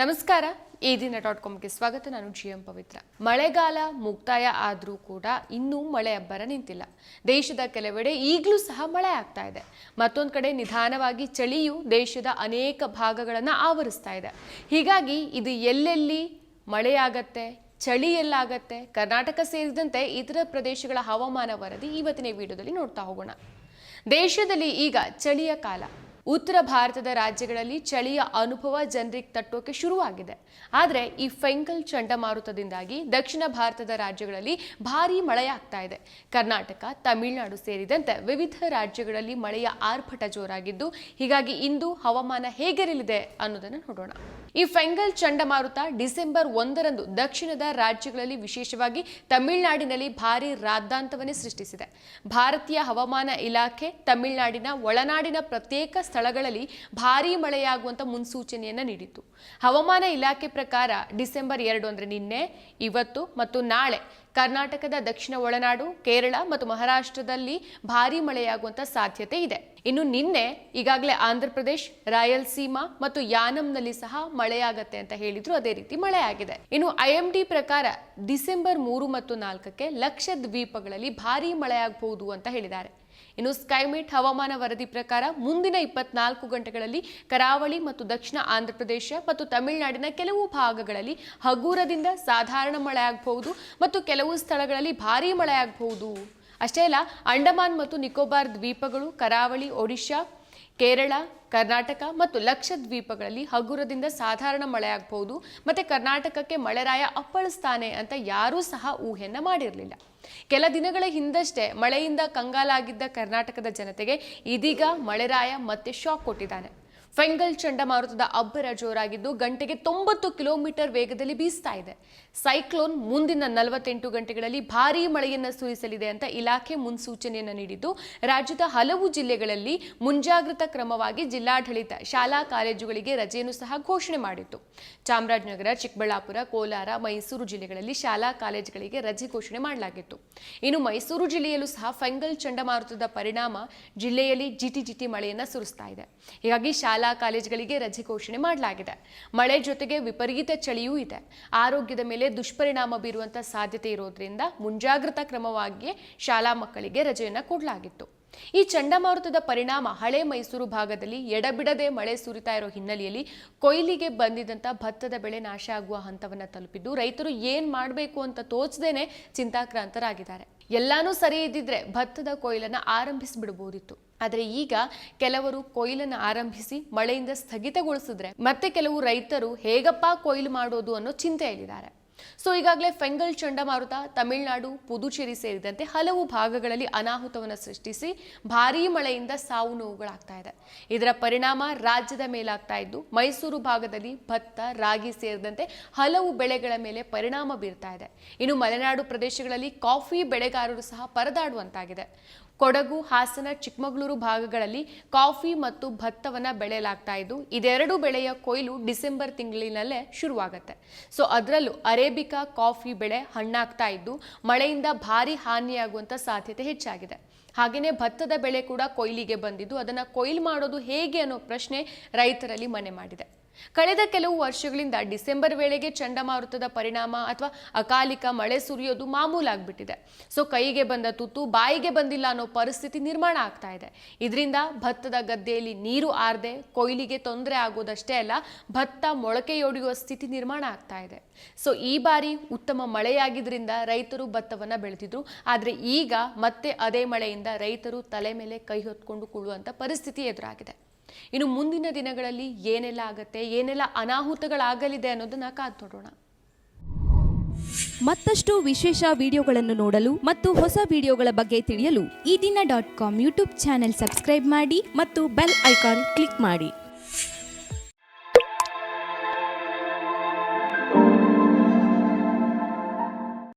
ನಮಸ್ಕಾರ. ಈ ದಿನ ಡಾಟ್ ಕಾಮ್ಗೆ ಸ್ವಾಗತ. ನಾನು ಜಿ ಎಂ ಪವಿತ್ರ. ಮಳೆಗಾಲ ಮುಕ್ತಾಯ ಆದರೂ ಕೂಡ ಇನ್ನೂ ಮಳೆ ಅಬ್ಬರ ನಿಂತಿಲ್ಲ. ದೇಶದ ಕೆಲವೆಡೆ ಈಗಲೂ ಸಹ ಮಳೆ ಆಗ್ತಾ ಇದೆ. ಮತ್ತೊಂದು ಕಡೆ ನಿಧಾನವಾಗಿ ಚಳಿಯು ದೇಶದ ಅನೇಕ ಭಾಗಗಳನ್ನು ಆವರಿಸ್ತಾ ಇದೆ. ಹೀಗಾಗಿ ಇದು ಎಲ್ಲೆಲ್ಲಿ ಮಳೆಯಾಗತ್ತೆ ಚಳಿ ಎಲ್ಲಾಗತ್ತೆ ಕರ್ನಾಟಕ ಸೇರಿದಂತೆ ಇತರ ಪ್ರದೇಶಗಳ ಹವಾಮಾನ ವರದಿ ಇವತ್ತಿನ ವಿಡಿಯೋದಲ್ಲಿ ನೋಡ್ತಾ ಹೋಗೋಣ. ದೇಶದಲ್ಲಿ ಈಗ ಚಳಿಯ ಕಾಲ. ಉತ್ತರ ಭಾರತದ ರಾಜ್ಯಗಳಲ್ಲಿ ಚಳಿಯ ಅನುಭವ ಜನರಿಗೆ ತಟ್ಟೋಕೆ ಶುರುವಾಗಿದೆ. ಆದರೆ ಈ ಫೆಂಗಲ್ ಚಂಡಮಾರುತದಿಂದಾಗಿ ದಕ್ಷಿಣ ಭಾರತದ ರಾಜ್ಯಗಳಲ್ಲಿ ಭಾರೀ ಮಳೆಯಾಗ್ತಾ ಇದೆ. ಕರ್ನಾಟಕ, ತಮಿಳುನಾಡು ಸೇರಿದಂತೆ ವಿವಿಧ ರಾಜ್ಯಗಳಲ್ಲಿ ಮಳೆಯ ಆರ್ಭಟ ಜೋರಾಗಿದ್ದು, ಹೀಗಾಗಿ ಇಂದು ಹವಾಮಾನ ಹೇಗಿರಲಿದೆ ಅನ್ನೋದನ್ನು ನೋಡೋಣ. ಈ ಫೆಂಗಲ್ ಚಂಡಮಾರುತ ಡಿಸೆಂಬರ್ ಒಂದರಂದು ದಕ್ಷಿಣದ ರಾಜ್ಯಗಳಲ್ಲಿ ವಿಶೇಷವಾಗಿ ತಮಿಳುನಾಡಿನಲ್ಲಿ ಭಾರೀ ರಾದ್ದಾಂತವನ್ನೇ ಸೃಷ್ಟಿಸಿದೆ. ಭಾರತೀಯ ಹವಾಮಾನ ಇಲಾಖೆ ತಮಿಳುನಾಡಿನ ಒಳನಾಡಿನ ಪ್ರತ್ಯೇಕ ಸ್ಥಳಗಳಲ್ಲಿ ಭಾರೀ ಮಳೆಯಾಗುವಂತ ಮುನ್ಸೂಚನೆಯನ್ನು ನೀಡಿತ್ತು. ಹವಾಮಾನ ಇಲಾಖೆ ಪ್ರಕಾರ ಡಿಸೆಂಬರ್ ಎರಡು ಅಂದರೆ ನಿನ್ನೆ, ಇವತ್ತು ಮತ್ತು ನಾಳೆ ಕರ್ನಾಟಕದ ದಕ್ಷಿಣ ಒಳನಾಡು, ಕೇರಳ ಮತ್ತು ಮಹಾರಾಷ್ಟ್ರದಲ್ಲಿ ಭಾರೀ ಮಳೆಯಾಗುವಂತ ಸಾಧ್ಯತೆ ಇದೆ. ಇನ್ನು ನಿನ್ನೆ ಈಗಾಗಲೇ ಆಂಧ್ರ ಪ್ರದೇಶ್, ರಾಯಲಸೀಮಾ ಮತ್ತು ಯಾನಂನಲ್ಲಿ ಸಹ ಮಳೆಯಾಗತ್ತೆ ಅಂತ ಹೇಳಿದ್ರು. ಅದೇ ರೀತಿ ಮಳೆಯಾಗಿದೆ. ಇನ್ನು ಐಎಂಡಿ ಪ್ರಕಾರ ಡಿಸೆಂಬರ್ ಮೂರು ಮತ್ತು ನಾಲ್ಕಕ್ಕೆ ಲಕ್ಷ ದ್ವೀಪಗಳಲ್ಲಿ ಭಾರೀ ಮಳೆಯಾಗಬಹುದು ಅಂತ ಹೇಳಿದ್ದಾರೆ. ಇನ್ನು ಸ್ಕೈಮೇಟ್ ಹವಾಮಾನ ವರದಿ ಪ್ರಕಾರ ಮುಂದಿನ ಇಪ್ಪತ್ನಾಲ್ಕು ಗಂಟೆಗಳಲ್ಲಿ ಕರಾವಳಿ ಮತ್ತು ದಕ್ಷಿಣ ಆಂಧ್ರ ಪ್ರದೇಶ ಮತ್ತು ತಮಿಳುನಾಡಿನ ಕೆಲವು ಭಾಗಗಳಲ್ಲಿ ಹಗುರದಿಂದ ಸಾಧಾರಣ ಮಳೆಯಾಗಬಹುದು ಮತ್ತು ಕೆಲವು ಸ್ಥಳಗಳಲ್ಲಿ ಭಾರೀ ಮಳೆ ಆಗಬಹುದು ಅಷ್ಟೇ ಅಲ್ಲ, ಅಂಡಮಾನ್ ಮತ್ತು ನಿಕೋಬಾರ್ ದ್ವೀಪಗಳು, ಕರಾವಳಿ ಒಡಿಶಾ, ಕೇರಳ, ಕರ್ನಾಟಕ ಮತ್ತು ಲಕ್ಷದ್ವೀಪಗಳಲ್ಲಿ ಹಗುರದಿಂದ ಸಾಧಾರಣ ಮಳೆಯಾಗಬಹುದು. ಮತ್ತು ಕರ್ನಾಟಕಕ್ಕೆ ಮಳೆರಾಯ ಅಪ್ಪಳಿಸ್ತಾನೆ ಅಂತ ಯಾರೂ ಸಹ ಊಹೆಯನ್ನು ಮಾಡಿರಲಿಲ್ಲ. ಕೆಲ ದಿನಗಳ ಹಿಂದಷ್ಟೇ ಮಳೆಯಿಂದ ಕಂಗಾಲಾಗಿದ್ದ ಕರ್ನಾಟಕದ ಜನತೆಗೆ ಇದೀಗ ಮಳೆರಾಯ ಮತ್ತೆ ಶಾಕ್ ಕೊಟ್ಟಿದ್ದಾನೆ. ಫೆಂಗಲ್ ಚಂಡಮಾರುತದ ಅಬ್ಬರ ಜೋರಾಗಿದ್ದು ಗಂಟೆಗೆ ತೊಂಬತ್ತು ಕಿಲೋಮೀಟರ್ ವೇಗದಲ್ಲಿ ಬೀಸ್ತಾ ಇದೆ. ಸೈಕ್ಲೋನ್ ಮುಂದಿನ ನಲವತ್ತೆಂಟು ಗಂಟೆಗಳಲ್ಲಿ ಭಾರೀ ಮಳೆಯನ್ನು ಸುರಿಸಲಿದೆ ಅಂತ ಇಲಾಖೆ ಮುನ್ಸೂಚನೆಯನ್ನು ನೀಡಿದ್ದು, ರಾಜ್ಯದ ಹಲವು ಜಿಲ್ಲೆಗಳಲ್ಲಿ ಮುಂಜಾಗ್ರತಾ ಕ್ರಮವಾಗಿ ಜಿಲ್ಲಾಡಳಿತ ಶಾಲಾ ಕಾಲೇಜುಗಳಿಗೆ ರಜೆಯನ್ನು ಸಹ ಘೋಷಣೆ ಮಾಡಿತ್ತು. ಚಾಮರಾಜನಗರ, ಚಿಕ್ಕಬಳ್ಳಾಪುರ, ಕೋಲಾರ, ಮೈಸೂರು ಜಿಲ್ಲೆಗಳಲ್ಲಿ ಶಾಲಾ ಕಾಲೇಜುಗಳಿಗೆ ರಜೆ ಘೋಷಣೆ ಮಾಡಲಾಗಿತ್ತು. ಇನ್ನು ಮೈಸೂರು ಜಿಲ್ಲೆಯಲ್ಲೂ ಸಹ ಫೆಂಗಲ್ ಚಂಡಮಾರುತದ ಪರಿಣಾಮ ಜಿಲ್ಲೆಯಲ್ಲಿ ಜಿಟಿ ಜಿಟಿ ಮಳೆಯನ್ನು ಸುರಿಸ್ತಾ ಇದೆ. ಹೀಗಾಗಿ ಶಾಲಾ ಕಾಲೇಜುಗಳಿಗೆ ರಜೆ ಘೋಷಣೆ ಮಾಡಲಾಗಿದೆ. ಮಳೆ ಜೊತೆಗೆ ವಿಪರೀತ ಚಳಿಯೂ ಇದೆ. ಆರೋಗ್ಯದ ಮೇಲೆ ದುಷ್ಪರಿಣಾಮ ಬೀರುವಂತಹ ಸಾಧ್ಯತೆ ಇರೋದ್ರಿಂದ ಮುಂಜಾಗ್ರತಾ ಕ್ರಮವಾಗಿಯೇ ಶಾಲಾ ಮಕ್ಕಳಿಗೆ ರಜೆಯನ್ನು ಕೊಡಲಾಗಿತ್ತು. ಈ ಚಂಡಮಾರುತದ ಪರಿಣಾಮ ಹಳೆ ಮೈಸೂರು ಭಾಗದಲ್ಲಿ ಎಡಬಿಡದೆ ಮಳೆ ಸುರಿತಾ ಇರೋ ಹಿನ್ನೆಲೆಯಲ್ಲಿ ಕೊಯ್ಲಿಗೆ ಬಂದಿದ್ದಂತ ಭತ್ತದ ಬೆಳೆ ನಾಶ ಆಗುವ ಹಂತವನ್ನು ತಲುಪಿದ್ದು, ರೈತರು ಏನ್ ಮಾಡಬೇಕು ಅಂತ ತೋಚದೇನೆ ಚಿಂತಾಕ್ರಾಂತರಾಗಿದ್ದಾರೆ. ಎಲ್ಲಾನು ಸರಿ ಇದ್ದಿದ್ರೆ ಭತ್ತದ ಕೊಯ್ಲನ್ನ ಆರಂಭಿಸಿಬಿಡಬಹುದಿತ್ತು ಆದರೆ ಈಗ ಕೆಲವರು ಕೊಯ್ಲನ್ನು ಆರಂಭಿಸಿ ಮಳೆಯಿಂದ ಸ್ಥಗಿತಗೊಳಿಸಿದ್ರೆ ಮತ್ತೆ ಕೆಲವು ರೈತರು ಹೇಗಪ್ಪ ಕೊಯ್ಲು ಮಾಡೋದು ಅನ್ನೋ ಚಿಂತೆಯಲ್ಲಿದ್ದಾರೆ. ಸೊ ಈಗಾಗಲೇ ಫೆಂಗಲ್ ಚಂಡಮಾರುತ ತಮಿಳುನಾಡು, ಪುದುಚೇರಿ ಸೇರಿದಂತೆ ಹಲವು ಭಾಗಗಳಲ್ಲಿ ಅನಾಹುತವನ್ನು ಸೃಷ್ಟಿಸಿ ಭಾರೀ ಮಳೆಯಿಂದ ಸಾವು ನೋವುಗಳಾಗ್ತಾ ಇದೆ. ಇದರ ಪರಿಣಾಮ ರಾಜ್ಯದ ಮೇಲಾಗ್ತಾ ಇದ್ದು, ಮೈಸೂರು ಭಾಗದಲ್ಲಿ ಭತ್ತ, ರಾಗಿ ಸೇರಿದಂತೆ ಹಲವು ಬೆಳೆಗಳ ಮೇಲೆ ಪರಿಣಾಮ ಬೀರ್ತಾ ಇದೆ. ಇನ್ನು ಮಲೆನಾಡು ಪ್ರದೇಶಗಳಲ್ಲಿ ಕಾಫಿ ಬೆಳೆಗಾರರು ಸಹ ಪರದಾಡುವಂತಾಗಿದೆ. ಕೊಡಗು, ಹಾಸನ, ಚಿಕ್ಕಮಗಳೂರು ಭಾಗಗಳಲ್ಲಿ ಕಾಫಿ ಮತ್ತು ಭತ್ತವನ್ನ ಬೆಳೆಯಲಾಗ್ತಾ ಇದ್ದು, ಇದೆರಡು ಬೆಳೆಯ ಕೊಯ್ಲು ಡಿಸೆಂಬರ್ ತಿಂಗಳಿನಲ್ಲೇ ಶುರುವಾಗುತ್ತೆ. ಸೊ, ಅದರಲ್ಲೂ ಅರೇಬಿಕಾ ಕಾಫಿ ಬೆಳೆ ಹಣ್ಣಾಗ್ತಾ ಇದ್ದು, ಮಳೆಯಿಂದ ಭಾರಿ ಹಾನಿಯಾಗುವಂಥ ಸಾಧ್ಯತೆ ಹೆಚ್ಚಾಗಿದೆ. ಹಾಗೆಯೇ ಭತ್ತದ ಬೆಳೆ ಕೂಡ ಕೊಯ್ಲಿಗೆ ಬಂದಿದ್ದು, ಅದನ್ನು ಕೊಯ್ಲು ಮಾಡೋದು ಹೇಗೆ ಅನ್ನೋ ಪ್ರಶ್ನೆ ರೈತರಲ್ಲಿ ಮನೆ ಮಾಡಿದೆ. ಕಳೆದ ಕೆಲವು ವರ್ಷಗಳಿಂದ ಡಿಸೆಂಬರ್ ವೇಳೆಗೆ ಚಂಡಮಾರುತದ ಪರಿಣಾಮ ಅಥವಾ ಅಕಾಲಿಕ ಮಳೆ ಸುರಿಯೋದು ಮಾಮೂಲಾಗ್ಬಿಟ್ಟಿದೆ. ಸೊ, ಕೈಗೆ ಬಂದ ತುತ್ತು ಬಾಯಿಗೆ ಬಂದಿಲ್ಲ ಅನ್ನೋ ಪರಿಸ್ಥಿತಿ ನಿರ್ಮಾಣ ಆಗ್ತಾ ಇದೆ. ಇದರಿಂದ ಭತ್ತದ ಗದ್ದೆಯಲ್ಲಿ ನೀರು ಆರದೆ ಕೊಯ್ಲಿಗೆ ತೊಂದರೆ ಆಗೋದಷ್ಟೇ ಅಲ್ಲ, ಭತ್ತ ಮೊಳಕೆಯೊಡೆಯುವ ಸ್ಥಿತಿ ನಿರ್ಮಾಣ ಆಗ್ತಾ ಇದೆ. ಸೊ, ಈ ಬಾರಿ ಉತ್ತಮ ಮಳೆಯಾಗಿದ್ದರಿಂದ ರೈತರು ಭತ್ತವನ್ನ ಬೆಳೆದಿದ್ರು. ಆದರೆ ಈಗ ಮತ್ತೆ ಅದೇ ಮಳೆಯಿಂದ ರೈತರು ತಲೆ ಮೇಲೆ ಕೈ ಹೊತ್ಕೊಂಡು ಕುಳುವಂಥ ಪರಿಸ್ಥಿತಿ ಎದುರಾಗಿದೆ. ಇನ್ನು ಮುಂದಿನ ದಿನಗಳಲ್ಲಿ ಏನೆಲ್ಲ ಆಗುತ್ತೆ, ಏನೆಲ್ಲ ಅನಾಹುತಗಳಾಗಲಿದೆ ಅನ್ನೋದನ್ನ ಕಾದು ನೋಡೋಣ. ಮತ್ತಷ್ಟು ವಿಶೇಷ ವಿಡಿಯೋಗಳನ್ನು ನೋಡಲು ಮತ್ತು ಹೊಸ ವಿಡಿಯೋಗಳ ಬಗ್ಗೆ ತಿಳಿಯಲು ಈ ದಿನ dot com YouTube channel subscribe ಮಾಡಿ ಮತ್ತು ಬೆಲ್ ಐಕಾನ್ ಕ್ಲಿಕ್ ಮಾಡಿ.